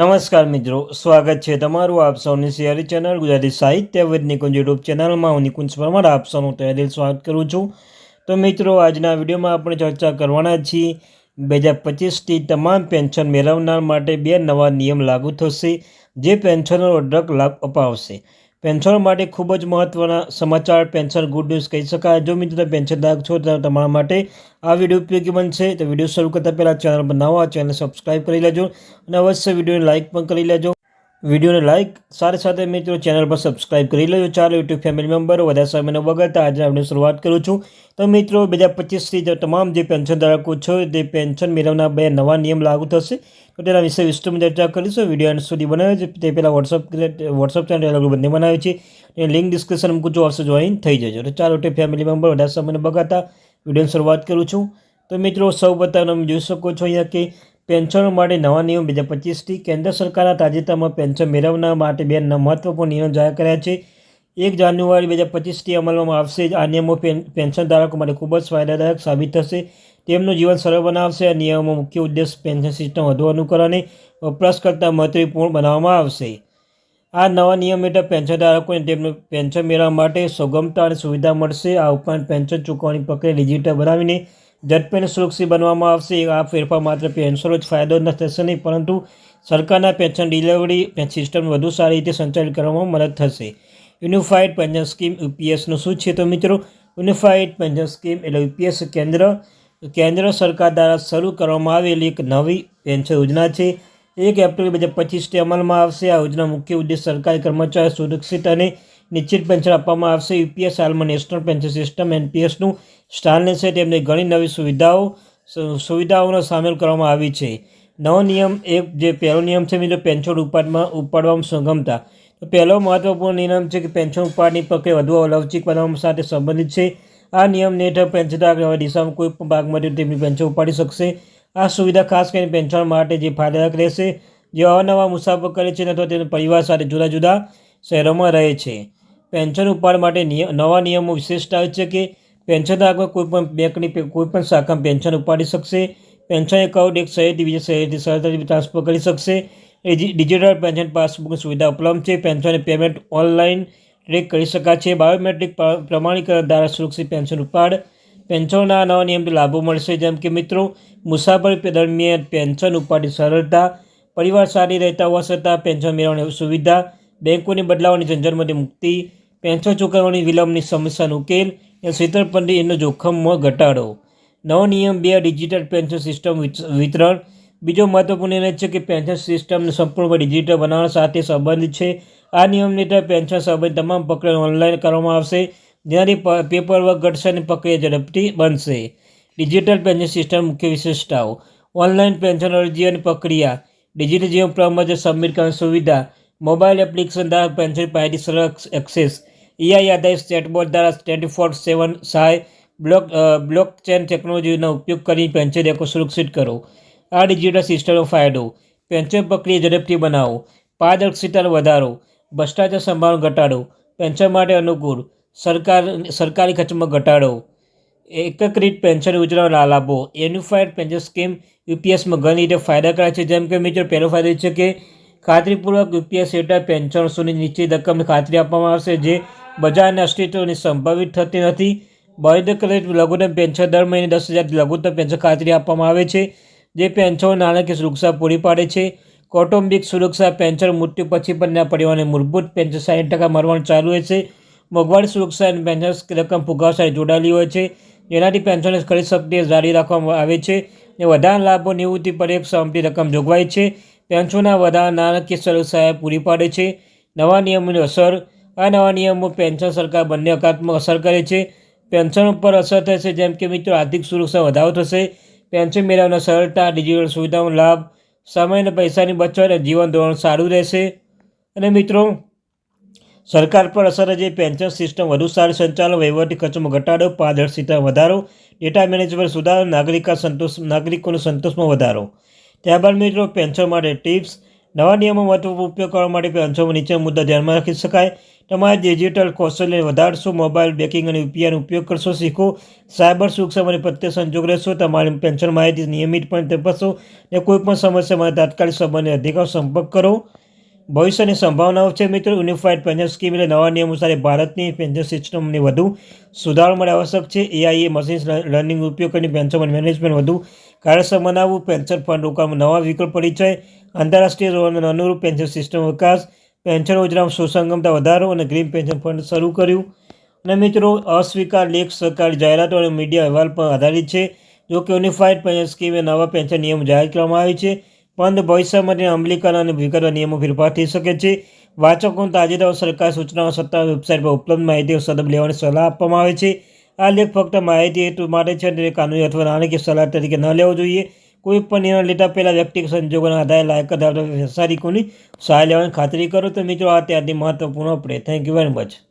નમસ્કાર મિત્રો, સ્વાગત છે તમારું આપ સૌની સિયારી ચેનલ ગુજરાતી સાહિત્ય વિદ નિકુંજ યુટ્યુબ ચેનલમાં. હું નિકુંજ પરમાર, આપ સૌનું તહેદિલ સ્વાગત કરું છું. તો મિત્રો, આજના વિડીયોમાં આપણે ચર્ચા કરવાના છીએ, બે હજાર પચીસથી તમામ પેન્શન મેળવનાર માટે બે નવા નિયમ લાગુ થશે, જે પેન્શનરો અઢળક લાભ અપાવશે. પેન્શનર માટે ખૂબ જ મહત્ત્વના સમાચાર પેન્શન ગુડ ન્યૂઝ કહી શકાય. જો મિત્રો તમે પેન્શનધારક છો, તો તમારા માટે આ વીડિયો ઉપયોગી બનશે. તો વીડિયો શરૂ કરતાં પહેલાં ચેનલ બનાવો આ ચેનલ સબસ્ક્રાઈબ કરી લેજો. અને અવશ્ય વિડીયોને લાઇક પણ કરી લેજો. વિડીયોને લાઇક સાથે સાથે મિત્રો ચેનલ પર સબસ્ક્રાઇબ કરી લેજો. ચાલો યુટ્યુબ ફેમિલી મેમ્બર વધારે સમયને વગરતા આજે આપણે શરૂઆત કરું છું. તો મિત્રો, બે હજાર પચીસથી તમામ જે પેન્શન ધારકો છો, તે પેન્શન મેળવના બે નવા નિયમ લાગુ થશે. તો તેના વિશે વિસ્તૃત ચર્ચા કરીશું. વીડિયો સુધી બનાવ્યો છે. તે પહેલાં વોટ્સઅપ વોટ્સઅપ ચેનલ અલગ બંને બનાવ્યું છે. એ લિંક ડિસ્ક્રિપ્શન મૂકું છું આવશે જોઈન થઈ જજો. તો ચાલો તે ફેમિલી મેમ્બર વધારે સમયને બગાતા વિડીયોની શરૂઆત કરું છું. તો મિત્રો, સૌ પ્રથમ તમે જોઈ શકો છો અહીંયા કે પેન્શનો માટે નવા નિયમ બે હજાર પચીસથી કેન્દ્ર સરકારના તાજેતરમાં પેન્શન મેળવવા માટે બે મહત્વપૂર્ણ નિયમ જાહેર કર્યા છે. એક જાન્યુઆરી બે હજાર પચીસથી અમલમાં આવશે. આ નિયમો પેન્શન ધારકો માટે ખૂબ જ ફાયદાદાયક સાબિત થશે. તેમનું જીવન સરળ બનાવશે. આ નિયમો મુખ્ય ઉદ્દેશ પેન્શન સિસ્ટમ વધુ અનુકરણ વપરાશકર્તા મહત્વપૂર્ણ બનાવવામાં આવશે. આ નવા નિયમ હેઠળ પેન્શન ધારકોને તેમનું પેન્શન મેળવવા માટે સુગમતા અને સુવિધા મળશે. આ ઉપરાંત પેન્શન ચૂકવણી પ્રક્રિયા ડિજિટલ બનાવીને ઝડપી અને સુરક્ષિત બનવામાં આવશે આ ફેરફાર માત્ર પેન્શનો જ ફાયદો થશે નહીં, પરંતુ સરકારના પેન્શન ડિલિવરી સિસ્ટમ વધુ સારી રીતે સંચાલિત કરવામાં મદદ થશે. યુનિફાઈડ પેન્શન સ્કીમ યુપીએસનું શું છે તો મિત્રો? યુનિફાઈડ પેન્શન સ્કીમ એટલે યુપીએસ કેન્દ્ર કેન્દ્ર સરકાર દ્વારા શરૂ કરવામાં આવેલી એક નવી પેન્શન યોજના છે. એક એપ્રિલ બે હજાર પચીસથી અમલમાં આવશે. આ યોજના મુખ્ય ઉદ્દેશ સરકારી કર્મચારી સુરક્ષિત અને નિશ્ચિત પેન્શન આપવામાં આવશે. યુપીએસ હાલમાં નેશનલ પેન્શન સિસ્ટમ એનપીએસનું સ્થાન છે. તેમને ઘણી નવી સુવિધાઓ સુવિધાઓનો સામેલ કરવામાં આવી છે. નવો નિયમ એક, જે પહેલો નિયમ છે, મિત્રો, પેન્શન ઉપાડમાં, ઉપાડવામાં સુગમતા. તો પહેલો મહત્વપૂર્ણ નિયમ છે કે પેન્શન ઉપાડની પ્રક્રિયા વધુ અલવચિક બનાવવા સાથે સંબંધિત છે. આ નિયમ હેઠળ પેન્શનધારક હવે દિશામાં કોઈ પણ ભાગમાંથી તેમની પેન્શન ઉપાડી શકશે. આ સુવિધા ખાસ કરીને પેન્શન માટે જે ફાયદાકારક રહેશે. જે અવનવા મુસાફર કરે છે, અથવા તેના પરિવાર સાથે જુદા જુદા શહેરોમાં રહે છે. પેન્શન ઉપાડ માટે નવા નિયમો વિશેષતા છે કે પેન્શનધારકો કોઈપણ બેંકની કોઈપણ શાખામાં પેન્શન ઉપાડી શકશે, પેન્શન એકાઉન્ટ એક શહેરથી બીજા શહેરથી સરળતાથી ટ્રાન્સફર કરી શકશે. ડિજિટલ પેન્શન પાસબુકની સુવિધા ઉપલબ્ધ છે. પેન્શન પેમેન્ટ ઓનલાઈન ટ્રેક કરી શકાય છે. બાયોમેટ્રિક પ્રમાણીકરણ દ્વારા સુરક્ષિત પેન્શન ઉપાડ. પેન્શનના નવા નિયમથી લાભો મળશે. જેમ કે મિત્રો, મુસાફરી દરમિયાન પેન્શન ઉપાડી સરળતા, પરિવાર સારી રહેતા હોવા છતાં પેન્શન મેળવવાની સુવિધા, બેંકોની બદલાવની ઝંઝટમાંથી મુક્તિ પેન્શન ચુકવણી વિલંબની સમસ્યાનો ઉકેલ અને છેતરપંડી એનો જોખમમાં ઘટાડો. નવો નિયમ બે ડિજિટલ પેન્શન સિસ્ટમ વિતરણ. બીજો મહત્વપૂર્ણ નિર્ણય છે કે પેન્શન સિસ્ટમને સંપૂર્ણપણે ડિજિટલ બનાવવા સાથે સંબંધિત છે. આ નિયમની હેઠળ પેન્શન સંબંધિત તમામ પ્રક્રિયા ઓનલાઈન કરવામાં આવશે, જેનાથી પેપર વર્ક ઘટશે અને પ્રક્રિયા ઝડપથી બનશે. ડિજિટલ પેન્શન સિસ્ટમ મુખ્ય વિશેષતાઓ. ઓનલાઈન પેન્શન અરજી અને પ્રક્રિયા. ડિજિટલ જીવન પ્રમાણે સબમિટ કરવાની સુવિધા મોબાઈલ એપ્લિકેશન દ્વારા પેન્શન પાયરી સરળ એક્સેસ, એઆઈ આધારિત સ્ટેટબોર્ડ દ્વારા ટ્વેન્ટી ફોર સેવન સહાય, બ્લોક બ્લોક ચેન ટેકનોલોજીનો ઉપયોગ કરી પેન્શન રેકોર્ડ સુરક્ષિત કરો. આ ડિજિટલ સિસ્ટમનો ફાયદો પેન્શન પ્રક્રિયા ઝડપથી બનાવો પારદર્શિતા વધારો, ભ્રષ્ટાચાર સંભાળ ઘટાડો પેન્શન માટે અનુકૂળ, સરકાર, સરકારી ખર્ચમાં ઘટાડો. એકત્રિત પેન્શન યોજનાના લાભો યુનિફાઈડ પેન્શન સ્કીમ યુપીએસમાં ઘણી રીતે ફાયદાકારક છે. જેમ કે મિત્રો, પહેલો ફાયદો છે કે ખાતરીપૂર્વક યુપીએસ હેઠળ પેન્શન સુની નિશ્ચિત રકમની ખાતરી આપવામાં આવશે, જે બજારના અસ્તિત્વની સંભવિત થતી નથી. બાયોડેકરેટ લઘુત્તમ પેન્શન દર મહિને દસ હજાર લઘુત્તમ પેન્શન ખાતરી આપવામાં આવે છે, જે પેન્શન નાણાકીય સુરક્ષા પૂરી પાડે છે. કૌટુંબિક સુરક્ષા પેન્શન મૃત્યુ પછી પણ પરિવારને મૂળભૂત પેન્શન સાઠ ટકા મળવાનું ચાલુ હોય છે. મોંઘવારી સુરક્ષા અને પેન્શન રકમ ફુગાવ સાથે જોડાયેલી હોય છે, જેનાથી પેન્શનને ખરીદ શક્તિ જારી રાખવામાં આવે છે. અને વધારાના લાભો નિવૃત્તિ પર એક સમતી રકમ જોગવાઈ છે. પેન્શનના વધારા નાણાકીય સુરક્ષા પૂરી પાડે છે. નવા નિયમોની અસર, આ નવા નિયમો પેન્શન સરકાર બંને હકારાત્મક અસર કરે છે. પેન્શન ઉપર અસર થશે જેમ કે મિત્રો, આર્થિક સુરક્ષા વધારો થશે, પેન્શન મેળવવાના સરળતા, ડિજિટલ સુવિધાનો લાભ સમય અને પૈસાની બચત અને જીવન ધોરણ સારું રહેશે. અને મિત્રો, સરકાર પર અસર જે પેન્શન સિસ્ટમ વધુ સારું સંચાલન, વહીવટી ખર્ચમાં ઘટાડો, પારદર્શિતા વધારો, ડેટા મેનેજમેન્ટ સુધારો, નાગરિક સંતોષ, નાગરિકોનો સંતોષમાં વધારો. ત્યારબાદ મિત્રો પેન્શન માટે ટિપ્સ નવા નિયમો મહત્વ ઉપયોગ કરવા માટે પેન્શનમાં નીચે મુદ્દા ધ્યાનમાં રાખી શકાય. તમારા ડિજિટલ કૌશલ્ય વધારશો મોબાઈલ બેકિંગ અને યુપીઆઈનો ઉપયોગ કરશો, શીખો. સાયબર સુરક્ષા અને પ્રત્યે સંજોગ રહેશો, તમારી પેન્શન માહિતી નિયમિતપણે તપાસો ને કોઈપણ સમસ્યા માટે તાત્કાલિક સંબંધિત અધિકાર સંપર્ક કરો. ભવિષ્યની સંભાવનાઓ છે મિત્રો યુનિફાઇડ પેન્શન સ્કીમ એટલે નવા નિયમો સાથે ભારતની પેન્શન સિસ્ટમને વધુ સુધારવા માટે આવશ્યક છે. એઆઈએ મશીન લર્નિંગ ઉપયોગ કરીને પેન્શન મેનેજમેન્ટ વધુ કાર્યક્ષમ બનાવવું, પેન્શન ફંડ રોકાણમાં નવા વિકલ્પ પરિચય, આંતરરાષ્ટ્રીય ધોરણોને અનુરૂપ પેન્શન સિસ્ટમ વિકાસ, પેન્શન યોજનામાં સુસંગમતા વધારો અને ગ્રીન પેન્શન ફંડ શરૂ કર્યું. અને મિત્રો, અસ્વીકાર લેખ સરકારી જાહેરાતો અને મીડિયા અહેવાલ પર આધારિત છે, જો કે યુનિફાઇડ પેન્શન સ્કીમે નવા પેન્શન નિયમો જાહેર કરવામાં આવે છે. પરંતુ ભવિષ્ય માટે અમલીકરણ અને વિગતના નિયમો ફેરફાર થઈ શકે છે. વાચકોને તાજેતર સરકાર સૂચનાઓ સત્તા વેબસાઇટ પર ઉપલબ્ધ માહિતીઓ સદબ લેવાની સલાહ આપવામાં આવે છે. આ લેખ ફક્ત માહિતી હેતુ માટે છે અને કાનૂની અથવા નાણાકીય સલાહ તરીકે ન લેવો જોઈએ. કોઈ પણ નિર્ણય લેતા પહેલાં વ્યક્તિગત સંજોગોના આધારે લાયક ધરાવતા વ્યવસાયિકોની સહાય લેવાની ખાતરી કરો. તો મિત્રો, આ ત્યારથી મહત્વપૂર્ણ પડે થેન્ક યુ વેરી મચ